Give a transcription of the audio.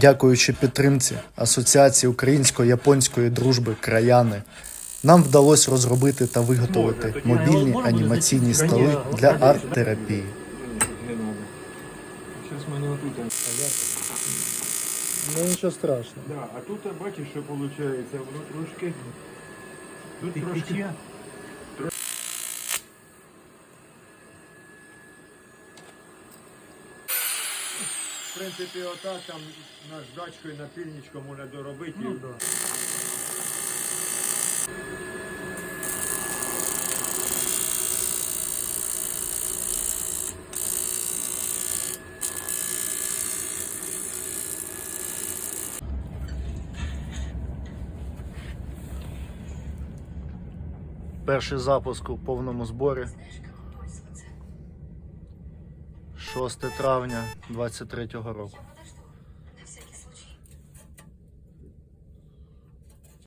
Дякуючи підтримці Асоціації українсько-японської дружби краяни, нам вдалося розробити та виготовити мобільні анімаційні столи для арт-терапії. Ну нічого страшного. Да, а тут бачиш, що виходить, воно трошки. Тут трошки. В принципі, отак там наждачкою, напільничком можна доробити. Ну, і- Перший запуск у повному зборі. 6 травня 23-го року.